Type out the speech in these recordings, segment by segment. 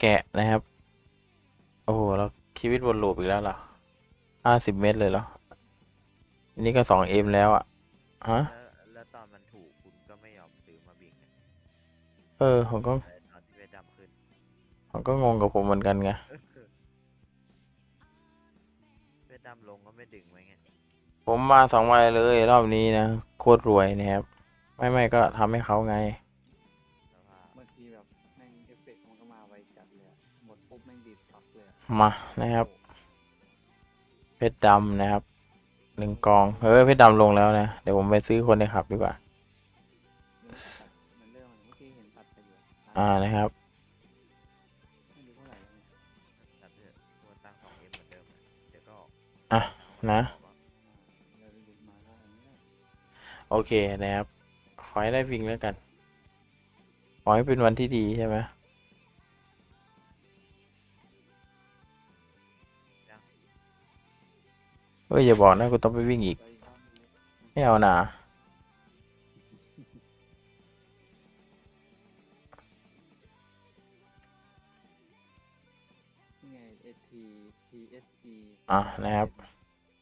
แกะนะครับ โอ้โหแล้วชีวิตวนลูปอีกแล้วเหรอห้าสิบเมตรเลยเหรออันนี้ก็สองเอ็มแล้วอะฮะ แล้วแล้วตอนมันถูกคุณก็ไม่ยอมซื้อมาวิ่งอะเออ ผมก็แต่ตอนที่เวทดำขึ้น ผมก็งงกับผมเหมือนกันไงเวทดำลงก็ไม่ดึงไว้ไงผมมาสองใบเลยรอบนี้นะ โคตรรวยนะครับ ไม่ไม่ก็ทำให้เขาไง มานะครับ เพชรดำนะครับหนึ่งกอง เฮ้ยเพชรดำลงแล้วนะ เดี๋ยวผมไปซื้อคนในขับดีกว่า อ่านะครับ อะ นะ โอเคนะครับ ขอให้ได้พิงแล้วกัน ขอให้เป็นวันที่ดีใช่ไหม เฮ้ยอย่าบอกนะกูต้องไปวิ่งอีกไปบ้านนี้ไม่เอานะนี่ไง AT TSG อะนะครับ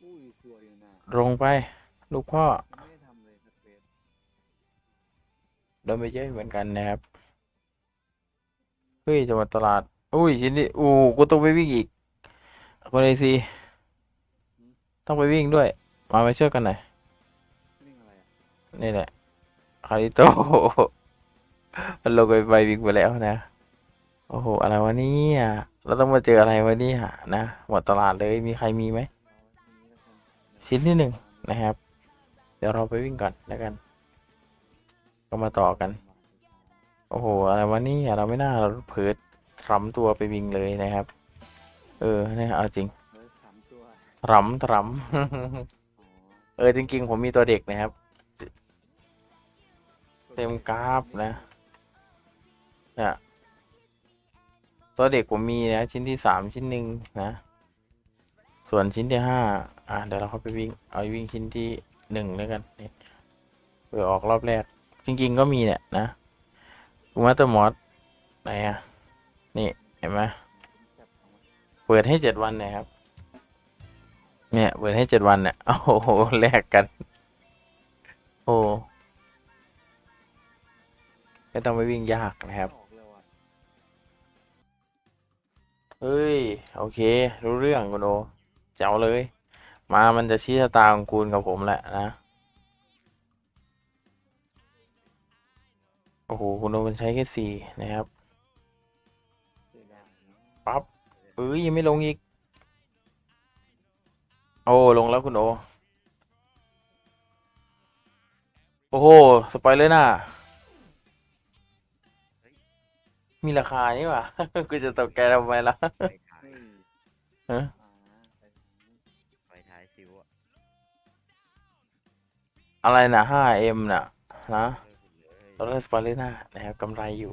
อุ้ยสวยอยู่นะลงไป ลูกพ่อยังไม่ได้ทำเลยสเปซโดนไปเยอะเหมือนกันนะครับ เฮ้ยจะมาตลาด อุ้ยชิ้นนี้อู้กูต้องไปวิ่งอีกคนไอซี ต้องไปวิ่งด้วย มามาช่วยกันหน่อยวิ่งอะไรอะนี่แหละคาริโต มันลงไปไปวิ่งไปแล้วนะ โอ้โห อะไรวะเนี่ยเราต้องมาเจออะไรวะเนี่ยนะหมดตลาดเลยมีใครมีไหมเอาทีนี้แล้วกันชิ้นที่หนึ่งนะครับ เดี๋ยวเราไปวิ่งก่อนแล้วกัน ก็มาต่อกัน โอ้โห อะไรวะเนี่ยเราไม่น่าเราเผลอทำตัวไปวิ่งเลยนะครับ เออเนี่ยเอาจริง เฮ้ยสามตัวทำทำอ๋อเออจริง ๆ ผมมีตัวเด็กนะครับ เต็มกราฟนะเนี่ยตัวเด็กผมมีนะ ชิ้นที่สามชิ้นหนึ่งนะ ส่วนชิ้นที่ห้าอะเดี๋ยวเราเข้าไปวิ่ง เอาวิ่งชิ้นที่หนึ่งแล้วกันเผื่อออกรอบแรก จริง ๆ ก็มีเนี่ยนะกูมาเตอร์มอสไหนอะ นี่ เห็นไหมเปิดให้เจ็ดวันนะครับ เนี่ยเปิดให้เจ็ดวันเนี่ยโอ้โหแลกกัน โอ้ไม่ต้องไปวิ่งยากนะครับ เฮ้ย โอเค รู้เรื่องคุณโอเจ๋วเลย มามันจะชี้ชะตาของคุณกับผมแหละนะ โอ้โห คุณโอมันใช้แค่สี่นะครับ ปั๊บเอ้ยยังไม่ลงอีก โอ้ ลงแล้วคุณโอ โอ้โห สปอยเลยน่ะ มีราคานี่หว่า กูจะตกใจทำไมล่ะไฟท้ายเฮ้ยฮะอ่าไปทางนี้ไฟท้ายซิวอะอะไรนะ 5M น่ะนะเลิกเลยตอนแรกสปอยเลยน่ะนะครับกำไรอยู่